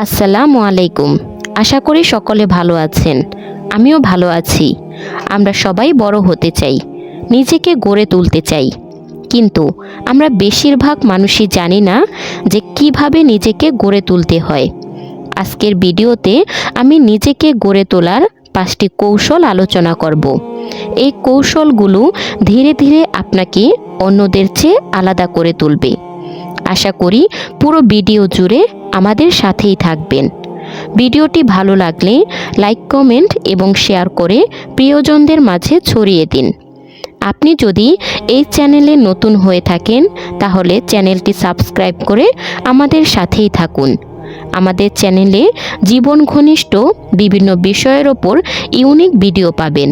আসসালামু আলাইকুম। আশা করি সকলে ভালো আছেন। আমিও ভালো আছি। আমরা সবাই বড় হতে চাই। নিজেকে গড়ে তুলতে চাই। কিন্তু আমরা বেশিরভাগ মানুষই জানি না যে কীভাবে নিজেকে গড়ে তুলতে হয়। আজকের ভিডিওতে আমি নিজেকে গড়ে তোলার পাঁচটি কৌশল আলোচনা করব। এই কৌশলগুলো ধীরে ধীরে আপনাকে অন্যদের চেয়ে আলাদা করে তুলবে। আশা করি পুরো ভিডিও জুড়ে আমাদের সাথেই থাকবেন। ভিডিওটি ভালো লাগলে লাইক, কমেন্ট এবং শেয়ার করে প্রিয়জনদের মাঝে ছড়িয়ে দিন। আপনি যদি এই চ্যানেলে নতুন হয়ে থাকেন, তাহলে চ্যানেলটি সাবস্ক্রাইব করে আমাদের সাথেই থাকুন। আমাদের চ্যানেলে জীবন ঘনিষ্ঠ বিভিন্ন বিষয়ের ওপর ইউনিক ভিডিও পাবেন,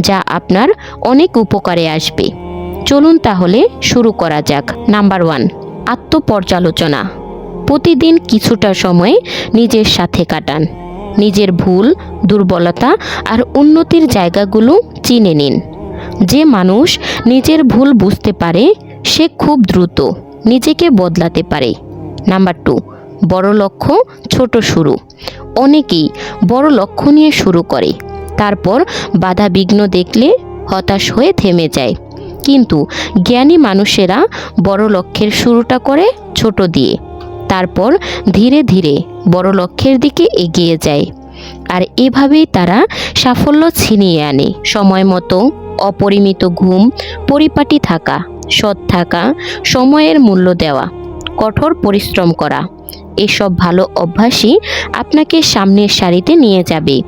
যা আপনার অনেক উপকারে আসবে। চলুন তাহলে শুরু করা যাক। নাম্বার ওয়ান, আত্মপর্যালোচনা। প্রতিদিন কিছুটা সময় নিজের সাথে কাটান। নিজের ভুল, দুর্বলতা আর উন্নতির জায়গাগুলো চিনে নিন। যে মানুষ নিজের ভুল বুঝতে পারে, সে খুব দ্রুত নিজেকে বদলাতে পারে। নাম্বার টু, বড় লক্ষ্য ছোট শুরু। অনেকেই বড় লক্ষ্য নিয়ে শুরু করে। তারপর বাধা বিঘ্ন দেখলে হতাশ হয়ে থেমে যায়। কিন্তু জ্ঞানী মানুষেরা বড় লক্ষ্যের শুরুটা করে ছোট দিয়ে। তারপর ধীরে ধীরে বড় লক্ষ্যের দিকে এগিয়ে যায়। আর এভাবেই তারা সাফল্য ছিনিয়ে আনে। সময় মতো অপরিমিত ঘুম, পরিপাটি থাকা, সৎ থাকা, সময়ের মূল্য দেওয়া, কঠোর পরিশ্রম করা, এসব ভালো অভ্যাসই আপনাকে সামনের সারিতে নিয়ে যাবে।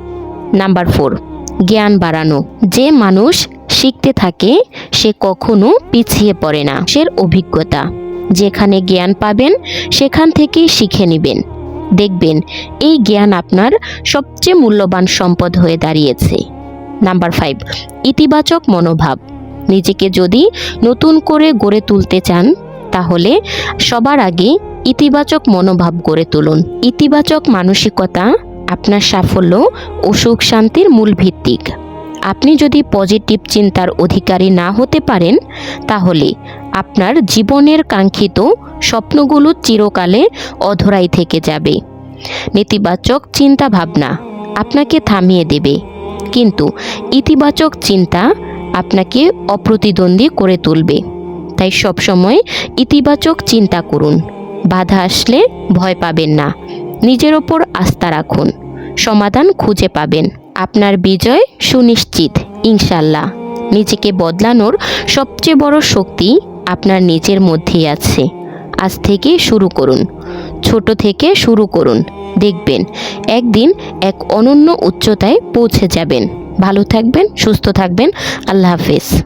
নাম্বার ফোর, জ্ঞান বাড়ানো। যে মানুষ শিখতে থাকে, সে কখনো পিছিয়ে পড়ে না। সের অভিজ্ঞতা। যেখানে জ্ঞান পাবেন, সেখান থেকেই শিখে নেবেন। দেখবেন, এই জ্ঞান আপনার সবচেয়ে মূল্যবান সম্পদ হয়ে দাঁড়িয়েছে। নাম্বার ফাইভ ইতিবাচক মনোভাব। নিজেকে যদি নতুন করে গড়ে তুলতে চান, তাহলে সবার আগে ইতিবাচক মনোভাব গড়ে তুলুন। ইতিবাচক মানসিকতা আপনার সাফল্য ও সুখ শান্তির মূল ভিত্তিক। আপনি যদি পজিটিভ চিন্তার অধিকারী না হতে পারেন, তাহলে আপনার জীবনের কাঙ্ক্ষিত স্বপ্নগুলো চিরকালে অধরাই থেকে যাবে। নেতিবাচক চিন্তা ভাবনা আপনাকে থামিয়ে দেবে। কিন্তু ইতিবাচক চিন্তা আপনাকে অপ্রতিদ্বন্দ্বী করে তুলবে। তাই সবসময় ইতিবাচক চিন্তা করুন। বাধা আসলে ভয় পাবেন না। নিজের ওপর আস্থা রাখুন। সমাধান খুঁজে পাবেন। আপনার বিজয় সুনিশ্চিত, ইনশাল্লাহ। নিজেকে বদলানোর সবচেয়ে বড় শক্তি আপনার নিজের মধ্যেই আছে। আজ থেকে শুরু করুন। ছোট থেকে শুরু করুন। দেখবেন, একদিন এক অনন্য উচ্চতায় পৌঁছে যাবেন। ভালো থাকবেন, সুস্থ থাকবেন। আল্লাহ হাফেজ।